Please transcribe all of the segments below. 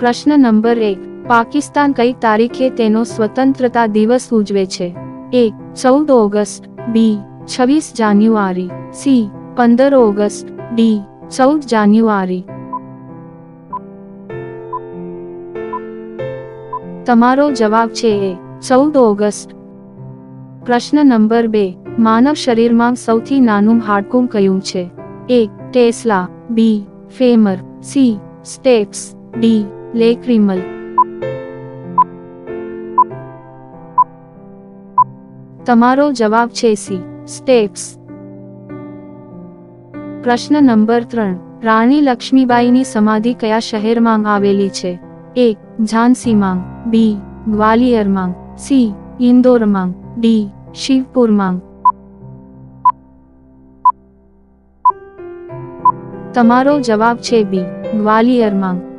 પ્રશ્ન નંબર એક, પાકિસ્તાન કઈ તારીખે તેનો સ્વતંત્રતા દિવસ ઉજવે છે? એક ચૌદ ઓગસ્ટ, બી, છવ્વીસ જાન્યુઆરી, સી, પંદર ઓગસ્ટ, ડી, ચૌદ જાન્યુઆરી. તમારો જવાબ છે એ, ચૌદ ઓગસ્ટ. પ્રશ્ન નંબર બે, માનવ શરીરમાં સૌથી નાનું હાડકું કયું છે? એક tesla, B, femur, C stapes D lacrimal તમારો જવાબ છે સી. સ્ટેપ્સ. પ્રશ્ન નંબર ત્રણ. રાણી લક્ષ્મીબાઈની સમાધિ કયા શહેરમાં આવેલી છે? એક ઝાંસીમાં બી. ગ્વાલિયરમાં સી. ઇન્દોરમાં ડી. શિવપુરમાં તમારો જવાબ છે બી. ગ્વાલિયરમાં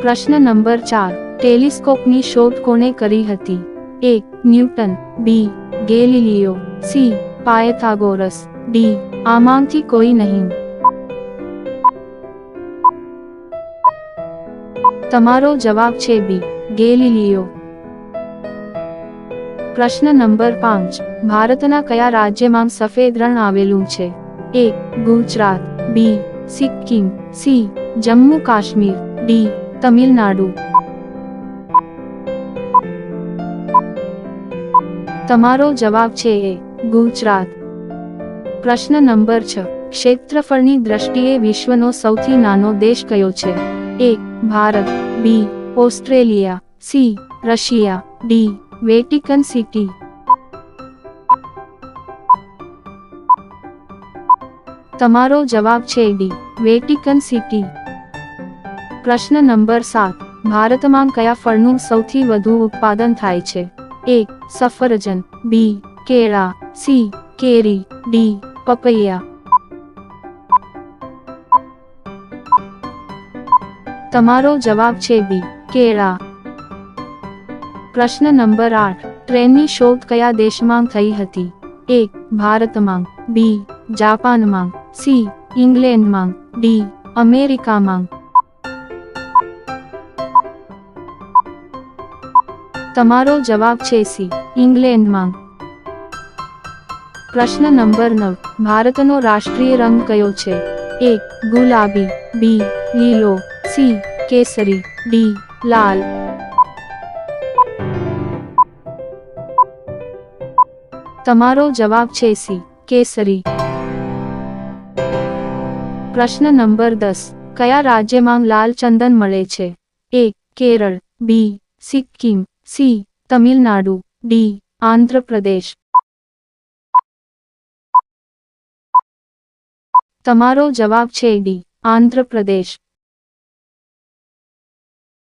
પ્રશ્ન નંબર ચાર. ટેલિસ્કોપની શોધ કોણે કરી હતી? એક Newton. B. Galileo. C. Pythagoras. D. આમાંથી કોઈ નહીં. તમારો જવાબ છે બી. ગેલિલિયો. પ્રશ્ન નંબર પાંચ. ભારતના કયા રાજ્યમાં સફેદ રણ આવેલું છે? એક Gujarat. B. Sikkim. C. Jammu Kashmir. D. Tamil Nadu. તમારો જવાબ છે એ, ગુજરાત. પ્રશ્ન નંબર છ, ક્ષેત્રફળની દ્રષ્ટિએ વિશ્વનો સૌથી નાનો દેશ કયો છે? A, Bharat. B, Australia. C, Russia. D, Vatican City. તમારો જવાબ છે ડી, વેટિકન સિટી. પ્રશ્ન નંબર સાત. ભારતમાં કયા ફળનું સૌથી વધુ ઉત્પાદન થાય છે? એક સફરજન. બી. કેળા. સી. કેરી. ડી. પપૈયા. તમારો જવાબ છે બી. કેળા. પ્રશ્ન નંબર આઠ. ટ્રેનની શોધ કયા દેશમાં થઈ હતી? એક ભારતમાં. બી. જાપાનમાં. સી. ઇંગ્લેન્ડમાં. ડી. અમેરિકામાં. તમારો જવાબ છે સી, ઇંગ્લેન્ડમાં. પ્રશ્ન નંબર નવ, ભારતનો રાષ્ટ્રીય રંગ કયો છે? એક ગુલાબી, બી, લીલો, સી, કેસરી, ડી, લાલ. તમારો જવાબ છે સી, કેસરી. પ્રશ્ન નંબર દસ, કયા રાજ્યમાં લાલ ચંદન મળે છે? એક Kerala, B, Sikkim. C Tamil Nadu D Andhra Pradesh. તમારો જવાબ છે ડી આંધ્રપ્રદેશ.